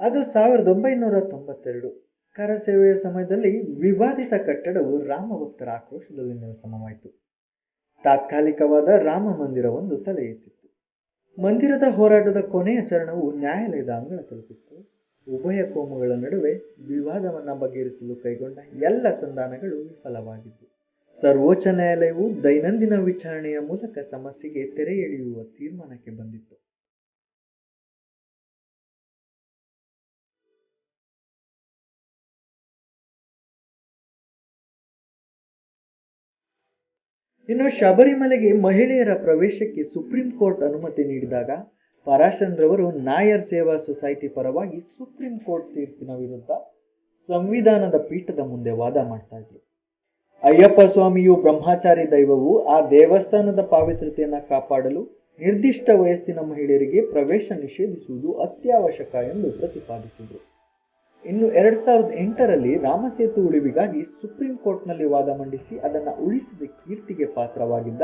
ಅದು ಸಾವಿರದ ಒಂಬೈನೂರ ತೊಂಬತ್ತೆರಡು. ಕರಸೇವೆಯ ಸಮಯದಲ್ಲಿ ವಿವಾದಿತ ಕಟ್ಟಡವು ರಾಮಭಕ್ತರ ಆಕ್ರೋಶದಲ್ಲಿ ನೆಲಸಮವಾಯಿತು ತಾತ್ಕಾಲಿಕವಾದ ರಾಮ ಮಂದಿರವೊಂದು ತಲೆ ಎತ್ತಿತ್ತು ಮಂದಿರದ ಹೋರಾಟದ ಕೊನೆಯ ಚರಣವು ನ್ಯಾಯಾಲಯದ ಅಂಗಳ ತಲುಪಿತ್ತು. ಉಭಯ ಕೋಮುಗಳ ನಡುವೆ ವಿವಾದವನ್ನು ಬಗೆಹರಿಸಲು ಕೈಗೊಂಡ ಎಲ್ಲ ಸಂಧಾನಗಳು ವಿಫಲವಾಗಿತ್ತು. ಸರ್ವೋಚ್ಚ ನ್ಯಾಯಾಲಯವು ದೈನಂದಿನ ವಿಚಾರಣೆಯ ಮೂಲಕ ಸಮಸ್ಯೆಗೆ ತೆರೆ ಎಳೆಯುವ ತೀರ್ಮಾನಕ್ಕೆ ಬಂದಿತ್ತು. ಇನ್ನು ಶಬರಿಮಲೆಗೆ ಮಹಿಳೆಯರ ಪ್ರವೇಶಕ್ಕೆ ಸುಪ್ರೀಂ ಕೋರ್ಟ್ ಅನುಮತಿ ನೀಡಿದಾಗ ಪರಾಶಂದ್ರವರು ನಾಯರ್ ಸೇವಾ ಸೊಸೈಟಿ ಪರವಾಗಿ ಸುಪ್ರೀಂ ಕೋರ್ಟ್ ತೀರ್ಪಿನ ವಿರುದ್ಧ ಸಂವಿಧಾನದ ಪೀಠದ ಮುಂದೆ ವಾದ ಮಾಡ್ತಾ ಇದ್ರು. ಅಯ್ಯಪ್ಪ ಸ್ವಾಮಿಯು ಬ್ರಹ್ಮಚಾರಿ ದೈವವು ಆ ದೇವಸ್ಥಾನದ ಪಾವಿತ್ರತೆಯನ್ನು ಕಾಪಾಡಲು ನಿರ್ದಿಷ್ಟ ವಯಸ್ಸಿನ ಮಹಿಳೆಯರಿಗೆ ಪ್ರವೇಶ ನಿಷೇಧಿಸುವುದು ಅತ್ಯವಶ್ಯಕ ಎಂದು ಪ್ರತಿಪಾದಿಸಿದರು. ಇನ್ನು ಎರಡ್ ಸಾವಿರದ ಎಂಟರಲ್ಲಿ ರಾಮಸೇತು ಉಳಿವಿಗಾಗಿ ಸುಪ್ರೀಂ ಕೋರ್ಟ್ನಲ್ಲಿ ವಾದ ಮಂಡಿಸಿ ಅದನ್ನು ಉಳಿಸಿದ ಕೀರ್ತಿಗೆ ಪಾತ್ರವಾಗಿದ್ದ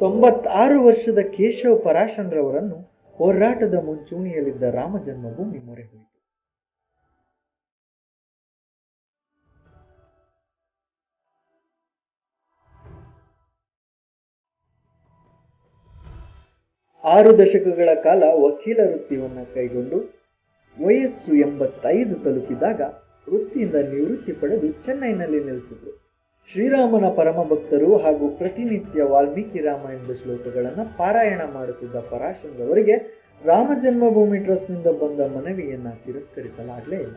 ತೊಂಬತ್ತಾರು ವರ್ಷದ ಕೇಶವ್ ಪರಾಶನ್ರವರನ್ನು ಹೋರಾಟದ ಮುಂಚೂಣಿಯಲ್ಲಿದ್ದ ರಾಮ ಜನ್ಮಭೂಮಿ ಮೊರೆ ಹೋಯಿತು. ಆರು ದಶಕಗಳ ಕಾಲ ವಕೀಲ ವೃತ್ತಿಯನ್ನು ಕೈಗೊಂಡು ವಯಸ್ಸು ಎಂಬತ್ತೈದು ತಲುಪಿದಾಗ ವೃತ್ತಿಯಿಂದ ನಿವೃತ್ತಿ ಪಡೆದು ಚೆನ್ನೈನಲ್ಲಿ ನೆಲೆಸಿದ್ರು. ಶ್ರೀರಾಮನ ಪರಮ ಭಕ್ತರು ಹಾಗೂ ಪ್ರತಿನಿತ್ಯ ವಾಲ್ಮೀಕಿ ರಾಮ ಎಂಬ ಶ್ಲೋಕಗಳನ್ನು ಪಾರಾಯಣ ಮಾಡುತ್ತಿದ್ದ ಪರಾಶರವರಿಗೆ ರಾಮ ಜನ್ಮಭೂಮಿ ಟ್ರಸ್ಟ್ನಿಂದ ಬಂದ ಮನವಿಯನ್ನು ತಿರಸ್ಕರಿಸಲಾಗಲೇ ಇಲ್ಲ.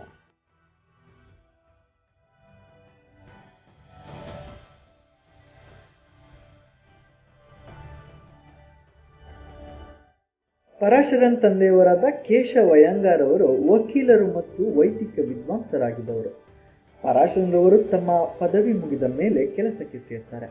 ಪರಾಶರನ್ ತಂದೆಯವರಾದ ಕೇಶವ ಅಯ್ಯಂಗಾರ್ ಅವರು ವಕೀಲರು ಮತ್ತು ವೈದಿಕ ವಿದ್ವಾಂಸರಾಗಿದ್ದವರು. ಪರಾಶರನ್ರವರು ತಮ್ಮ ಪದವಿ ಮುಗಿದ ಮೇಲೆ ಕೆಲಸಕ್ಕೆ ಸೇರ್ತಾರೆ.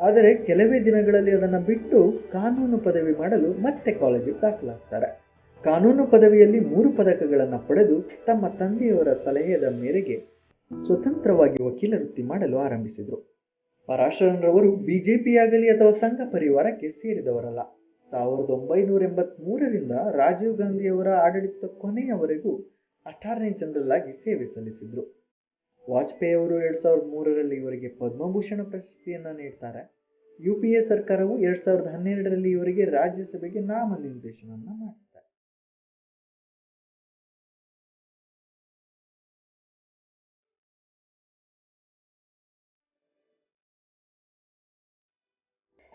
ಆದರೆ ಕೆಲವೇ ದಿನಗಳಲ್ಲಿ ಅದನ್ನು ಬಿಟ್ಟು ಕಾನೂನು ಪದವಿ ಮಾಡಲು ಮತ್ತೆ ಕಾಲೇಜಿಗೆ ದಾಖಲಾಗ್ತಾರೆ. ಕಾನೂನು ಪದವಿಯಲ್ಲಿ ಮೂರು ಪದಕಗಳನ್ನು ಪಡೆದು ತಮ್ಮ ತಂದೆಯವರ ಸಲಹೆಯ ಮೇರೆಗೆ ಸ್ವತಂತ್ರವಾಗಿ ವಕೀಲ ವೃತ್ತಿ ಮಾಡಲು ಆರಂಭಿಸಿದರು. ಪರಾಶರನ್ರವರು ಬಿಜೆಪಿಯಾಗಲಿ ಅಥವಾ ಸಂಘ ಪರಿವಾರಕ್ಕೆ ಸೇರಿದವರಲ್ಲ. ಸಾವಿರದ ಒಂಬೈನೂರ ಎಂಬತ್ತ್ ಮೂರರಿಂದ ರಾಜೀವ್ ಗಾಂಧಿಯವರ ಆಡಳಿತ ಕೊನೆಯವರೆಗೂ ಅಟಾರ್ನಿ ಜನರಲ್ ಆಗಿ ಸೇವೆ ಸಲ್ಲಿಸಿದ್ರು. ವಾಜಪೇಯಿ ಅವರು ಎರಡು ಸಾವಿರದ ಮೂರರಲ್ಲಿ ಇವರಿಗೆ ಪದ್ಮಭೂಷಣ ಪ್ರಶಸ್ತಿಯನ್ನು ನೀಡ್ತಾರೆ. ಯು ಪಿ ಎ ಸರ್ಕಾರವು ಎರಡು ಸಾವಿರದ ಹನ್ನೆರಡರಲ್ಲಿ ಇವರಿಗೆ ರಾಜ್ಯಸಭೆಗೆ ನಾಮನಿರ್ದೇಶನವನ್ನ ಮಾಡ್ತಾರೆ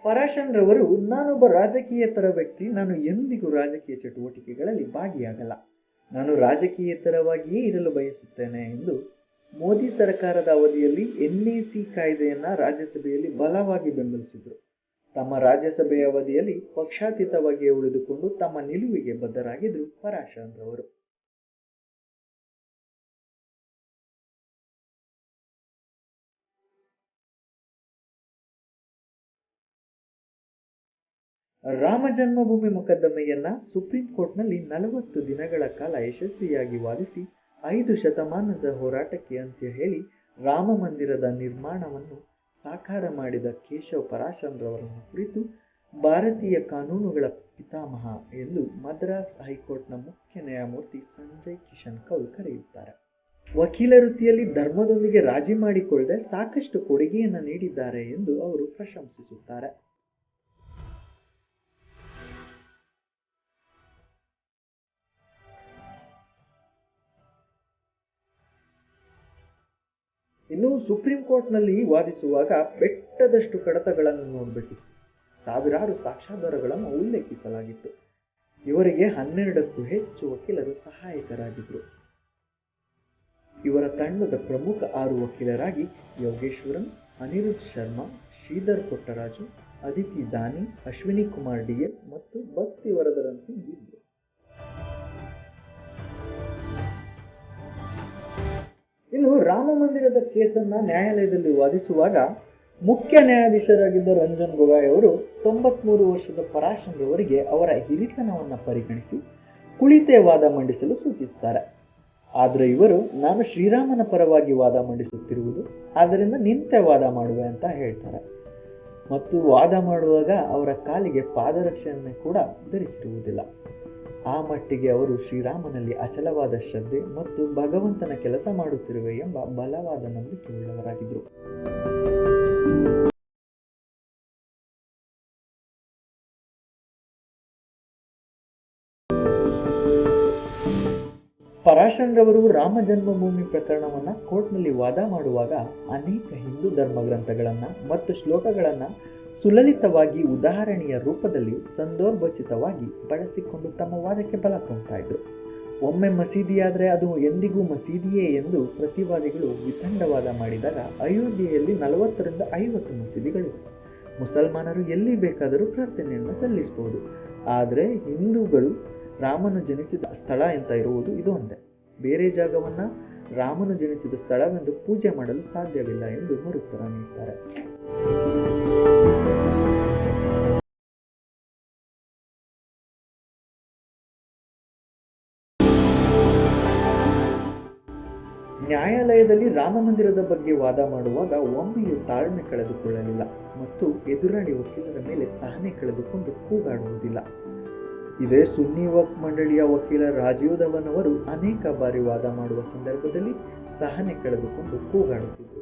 ಪರಾಶನ್ರವರು ನಾನೊಬ್ಬ ರಾಜಕೀಯೇತರ ವ್ಯಕ್ತಿ, ನಾನು ಎಂದಿಗೂ ರಾಜಕೀಯ ಚಟುವಟಿಕೆಗಳಲ್ಲಿ ಭಾಗಿಯಾಗಲ್ಲ. ನಾನು ರಾಜಕೀಯೇತರವಾಗಿಯೇ ಇರಲು ಬಯಸುತ್ತೇನೆ ಎಂದು ಮೋದಿ ಸರ್ಕಾರದ ಅವಧಿಯಲ್ಲಿ ಎನ್ಎಸಿ ಕಾಯ್ದೆಯನ್ನ ರಾಜ್ಯಸಭೆಯಲ್ಲಿ ಬಲವಾಗಿ ಬೆಂಬಲಿಸಿದರು. ತಮ್ಮ ರಾಜ್ಯಸಭೆಯ ಅವಧಿಯಲ್ಲಿ ಪಕ್ಷಾತೀತವಾಗಿಯೇ ಉಳಿದುಕೊಂಡು ತಮ್ಮ ನಿಲುವಿಗೆ ಬದ್ಧರಾಗಿದ್ದರು ಪರಾಶರನ್ರವರು ರಾಮ ಜನ್ಮಭೂಮಿ ಮೊಕದ್ದಮೆಯನ್ನ ಸುಪ್ರೀಂ ಕೋರ್ಟ್ನಲ್ಲಿ ನಲವತ್ತು ದಿನಗಳ ಕಾಲ ಯಶಸ್ವಿಯಾಗಿ ವಾದಿಸಿ ಐದು ಶತಮಾನದ ಹೋರಾಟಕ್ಕೆ ಅಂತ್ಯ ಹೇಳಿ ರಾಮ ಮಂದಿರದ ನಿರ್ಮಾಣವನ್ನು ಸಾಕಾರ ಮಾಡಿದ ಕೇಶವ ಪರಾಶಂದ್ರವರನ್ನು ಕುರಿತು ಭಾರತೀಯ ಕಾನೂನುಗಳ ಪಿತಾಮಹ ಎಂದು ಮದ್ರಾಸ್ ಹೈಕೋರ್ಟ್ನ ಮುಖ್ಯ ನ್ಯಾಯಮೂರ್ತಿ ಸಂಜಯ್ ಕಿಶನ್ ಕೌಲ್ ಕರೆಯುತ್ತಾರೆ. ವಕೀಲ ವೃತ್ತಿಯಲ್ಲಿ ಧರ್ಮದೊಂದಿಗೆ ರಾಜಿ ಮಾಡಿಕೊಳ್ಳದೆ ಸಾಕಷ್ಟು ಕೊಡುಗೆಯನ್ನು ನೀಡಿದ್ದಾರೆ ಎಂದು ಅವರು ಪ್ರಶಂಸಿಸುತ್ತಾರೆ. ಇನ್ನು ಸುಪ್ರೀಂ ಕೋರ್ಟ್ನಲ್ಲಿ ವಾದಿಸುವಾಗ ಬೆಟ್ಟದಷ್ಟು ಕಡತಗಳನ್ನು ನೋಡ್ಬಿಟ್ಟು ಸಾವಿರಾರು ಸಾಕ್ಷ್ಯಾಧಾರಗಳನ್ನು ಉಲ್ಲೇಖಿಸಲಾಗಿತ್ತು. ಇವರಿಗೆ ಹನ್ನೆರಡಕ್ಕೂ ಹೆಚ್ಚು ವಕೀಲರು ಸಹಾಯಕರಾಗಿದ್ದರು ಇವರ ತಂಡದ ಪ್ರಮುಖ ಆರು ವಕೀಲರಾಗಿ ಯೋಗೇಶ್ವರನ್, ಅನಿರುದ್ಧ್ ಶರ್ಮಾ, ಶ್ರೀಧರ್ ಕೊಟ್ಟರಾಜು, ಅದಿತಿ ದಾನಿ, ಅಶ್ವಿನಿ ಕುಮಾರ್ ಡಿಎಸ್ ಮತ್ತು ಭಕ್ತಿ ವರದರನ್ ಸಿಂಗ್ ಇದ್ದರು. ರಾಮ ಮಂದಿರದ ಕೇಸನ್ನ ನ್ಯಾಯಾಲಯದಲ್ಲಿ ವಾದಿಸುವಾಗ ಮುಖ್ಯ ನ್ಯಾಯಾಧೀಶರಾಗಿದ್ದ ರಂಜನ್ ಗೊಗಾಯ್ ಅವರು ತೊಂಬತ್ಮೂರು ವರ್ಷದ ಪರಾಶರವರಿಗೆ ಅವರ ಹಿರಿತನವನ್ನು ಪರಿಗಣಿಸಿ ಕುಳಿತೇ ವಾದ ಮಂಡಿಸಲು ಸೂಚಿಸುತ್ತಾರೆ ಆದರೆ ಇವರು, ನಾನು ಶ್ರೀರಾಮನ ಪರವಾಗಿ ವಾದ ಮಂಡಿಸುತ್ತಿರುವುದು, ಆದ್ದರಿಂದ ನಿಂತೆ ವಾದ ಮಾಡುವೆ ಅಂತ ಹೇಳ್ತಾರೆ. ಮತ್ತು ವಾದ ಮಾಡುವಾಗ ಅವರ ಕಾಲಿಗೆ ಪಾದರಕ್ಷೆಯನ್ನು ಕೂಡ ಧರಿಸಿರುವುದಿಲ್ಲ. ಆ ಮಟ್ಟಿಗೆ ಅವರು ಶ್ರೀರಾಮನಲ್ಲಿ ಅಚಲವಾದ ಶ್ರದ್ಧೆ ಮತ್ತು ಭಗವಂತನ ಕೆಲಸ ಮಾಡುತ್ತಿರುವೆ ಎಂಬ ಬಲವಾದ ನಂಬಿಕೆಯುಳ್ಳವರಾಗಿದ್ದರು ಪರಾಶರರವರು ರಾಮ ಜನ್ಮಭೂಮಿ ಪ್ರಕರಣವನ್ನ ಕೋರ್ಟ್ನಲ್ಲಿ ವಾದ ಮಾಡುವಾಗ ಅನೇಕ ಹಿಂದೂ ಧರ್ಮ ಗ್ರಂಥಗಳನ್ನು ಮತ್ತು ಶ್ಲೋಕಗಳನ್ನ ಸುಲಲಿತವಾಗಿ ಉದಾಹರಣೆಯ ರೂಪದಲ್ಲಿ ಸಂದರ್ಭೋಚಿತವಾಗಿ ಬಳಸಿಕೊಂಡು ತಮ್ಮ ವಾದಕ್ಕೆ ಬಲ ತುಂಬ್ತಾ ಇದ್ರು. ಒಮ್ಮೆ ಮಸೀದಿಯಾದರೆ ಅದು ಎಂದಿಗೂ ಮಸೀದಿಯೇ ಎಂದು ಪ್ರತಿವಾದಿಗಳು ವಿಖಂಡವಾದ ಮಾಡಿದಾಗ ಅಯೋಧ್ಯೆಯಲ್ಲಿ ನಲವತ್ತರಿಂದ ಐವತ್ತು ಮಸೀದಿಗಳಿವೆ ಮುಸಲ್ಮಾನರು ಎಲ್ಲಿ ಬೇಕಾದರೂ ಪ್ರಾರ್ಥನೆಯನ್ನು ಸಲ್ಲಿಸಬಹುದು ಆದರೆ ಹಿಂದೂಗಳು ರಾಮನು ಜನಿಸಿದ ಸ್ಥಳ ಅಂತ ಇರುವುದು ಇದು ಒಂದೇ. ಬೇರೆ ಜಾಗವನ್ನು ರಾಮನು ಜನಿಸಿದ ಸ್ಥಳವೆಂದು ಪೂಜೆ ಮಾಡಲು ಸಾಧ್ಯವಿಲ್ಲ ಎಂದು ಮರುತ್ತರ ನೀಡ್ತಾರೆ. ನ್ಯಾಯಾಲಯದಲ್ಲಿ ರಾಮ ಮಂದಿರದ ಬಗ್ಗೆ ವಾದ ಮಾಡುವಾಗ ಒಮ್ಮೆಯೂ ತಾಳ್ಮೆ ಕಳೆದುಕೊಳ್ಳಲಿಲ್ಲ ಮತ್ತು ಎದುರಾಳಿ ವಕೀಲರ ಮೇಲೆ ಸಹನೆ ಕಳೆದುಕೊಂಡು ಕೂಗಾಡುವುದಿಲ್ಲ. ಇದೇ ಸುನ್ನಿ ವಕ್ ಮಂಡಳಿಯ ವಕೀಲ ರಾಜೀವ್ ಧವನ್ ಅವರು ಅನೇಕ ಬಾರಿ ವಾದ ಮಾಡುವ ಸಂದರ್ಭದಲ್ಲಿ ಸಹನೆ ಕಳೆದುಕೊಂಡು ಕೂಗಾಡುತ್ತಿದ್ದರು.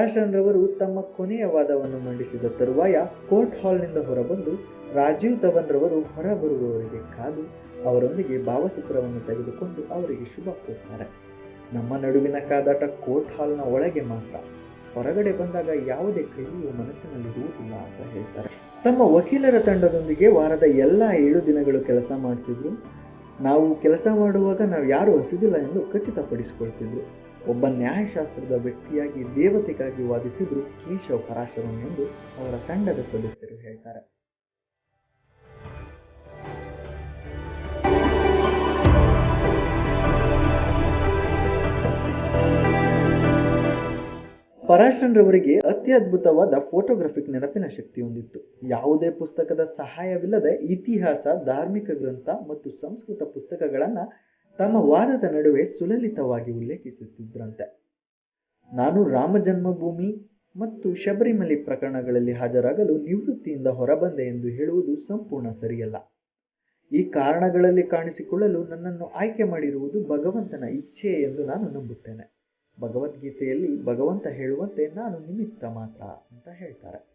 ಪರಾಶರನ್ರವರು ತಮ್ಮ ಕೊನೆಯ ವಾದವನ್ನು ಮಂಡಿಸಿದ ತರುವಾಯ ಕೋರ್ಟ್ ಹಾಲ್ನಿಂದ ಹೊರಬಂದು ರಾಜೀವ್ ಧವನ್ ರವರು ಹೊರಬರುವವರಿಗೆ ಕಾದು ಅವರೊಂದಿಗೆ ಭಾವಚಿತ್ರವನ್ನು ತೆಗೆದುಕೊಂಡು ಅವರಿಗೆ ಶುಭ ಕೋರ್ತಾರೆ. ನಮ್ಮ ನಡುವಿನ ಕಾದಾಟ ಕೋರ್ಟ್ ಹಾಲ್ನ ಒಳಗೆ ಮಾತ್ರ. ಹೊರಗಡೆ ಬಂದಾಗ ಯಾವುದೇ ಕೈಯೂ ಮನಸ್ಸಿನಲ್ಲಿರುವುದಿಲ್ಲ ಅಂತ ಹೇಳ್ತಾರೆ. ತಮ್ಮ ವಕೀಲರ ತಂಡದೊಂದಿಗೆ ವಾರದ ಎಲ್ಲ ಏಳು ದಿನಗಳು ಕೆಲಸ ಮಾಡ್ತಿದ್ರು. ನಾವು ಕೆಲಸ ಮಾಡುವಾಗ ನಾವು ಯಾರು ಹಸಿದಿಲ್ಲ ಎಂದು ಖಚಿತಪಡಿಸಿಕೊಳ್ತಿದ್ರು. ಒಬ್ಬ ನ್ಯಾಯಶಾಸ್ತ್ರದ ವ್ಯಕ್ತಿಯಾಗಿ ದೇವತೆಗಾಗಿ ವಾದಿಸಿದ್ರು ಕೇಶವ ಪರಾಶರನ್ ಎಂದು ಅವರ ತಂಡದ ಸದಸ್ಯರು ಹೇಳ್ತಾರೆ. ಪರಾಶರನ್ರವರಿಗೆ ಅತ್ಯದ್ಭುತವಾದ ಫೋಟೋಗ್ರಫಿಕ್ ನೆನಪಿನ ಶಕ್ತಿ ಹೊಂದಿತ್ತು. ಯಾವುದೇ ಪುಸ್ತಕದ ಸಹಾಯವಿಲ್ಲದೆ ಇತಿಹಾಸ, ಧಾರ್ಮಿಕ ಗ್ರಂಥ ಮತ್ತು ಸಂಸ್ಕೃತ ಪುಸ್ತಕಗಳನ್ನ ತಮ್ಮ ವಾದದ ನಡುವೆ ಸುಲಲಿತವಾಗಿ ಉಲ್ಲೇಖಿಸುತ್ತಿದ್ದರಂತೆ ನಾನು ರಾಮ ಜನ್ಮಭೂಮಿ ಮತ್ತು ಶಬರಿಮಲೆ ಪ್ರಕರಣಗಳಲ್ಲಿ ಹಾಜರಾಗಲು ನಿವೃತ್ತಿಯಿಂದ ಹೊರಬಂದೆ ಎಂದು ಹೇಳುವುದು ಸಂಪೂರ್ಣ ಸರಿಯಲ್ಲ. ಈ ಕಾರಣಗಳಲ್ಲಿ ಕಾಣಿಸಿಕೊಳ್ಳಲು ನನ್ನನ್ನು ಆಯ್ಕೆ ಮಾಡಿರುವುದು ಭಗವಂತನ ಇಚ್ಛೆ ಎಂದು ನಾನು ನಂಬುತ್ತೇನೆ. ಭಗವದ್ಗೀತೆಯಲ್ಲಿ ಭಗವಂತ ಹೇಳುವಂತೆ ನಾನು ನಿಮಿತ್ತ ಮಾತ್ರ ಅಂತ ಹೇಳ್ತಾರೆ.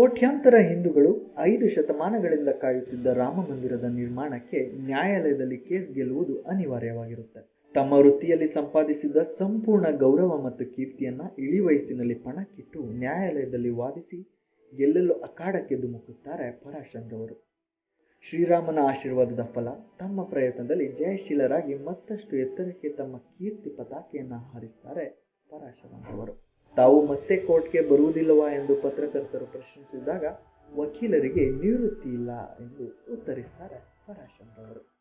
ಕೋಟ್ಯಾಂತರ ಹಿಂದೂಗಳು ಐದು ಶತಮಾನಗಳಿಂದ ಕಾಯುತ್ತಿದ್ದ ರಾಮ ಮಂದಿರದ ನಿರ್ಮಾಣಕ್ಕೆ ನ್ಯಾಯಾಲಯದಲ್ಲಿ ಕೇಸ್ ಗೆಲ್ಲುವುದು ಅನಿವಾರ್ಯವಾಗಿರುತ್ತೆ. ತಮ್ಮ ವೃತ್ತಿಯಲ್ಲಿ ಸಂಪಾದಿಸಿದ ಸಂಪೂರ್ಣ ಗೌರವ ಮತ್ತು ಕೀರ್ತಿಯನ್ನ ಇಳಿವಯಸ್ಸಿನಲ್ಲಿ ಪಣಕ್ಕಿಟ್ಟು ನ್ಯಾಯಾಲಯದಲ್ಲಿ ವಾದಿಸಿ ಗೆಲ್ಲಲು ಅಖಾಡಕ್ಕೆ ಧುಮುಕುತ್ತಾರೆ ಪರಾಶರನ್ರವರು ಶ್ರೀರಾಮನ ಆಶೀರ್ವಾದದ ಫಲ ತಮ್ಮ ಪ್ರಯತ್ನದಲ್ಲಿ ಜಯಶೀಲರಾಗಿ ಮತ್ತಷ್ಟು ಎತ್ತರಕ್ಕೆ ತಮ್ಮ ಕೀರ್ತಿ ಪತಾಕೆಯನ್ನು ಹಾರಿಸ್ತಾರೆ ಪರಾಶರನ್ರವರು ತಾವು ಮತ್ತೆ ಕೋರ್ಟ್ಗೆ ಬರುವುದಿಲ್ಲವಾ ಎಂದು ಪತ್ರಕರ್ತರು ಪ್ರಶ್ನಿಸಿದಾಗ ವಕೀಲರಿಗೆ ನಿವೃತ್ತಿ ಇಲ್ಲ ಎಂದು ಉತ್ತರಿಸ್ತಾರೆ ಪರಾಶರನ್ರವರು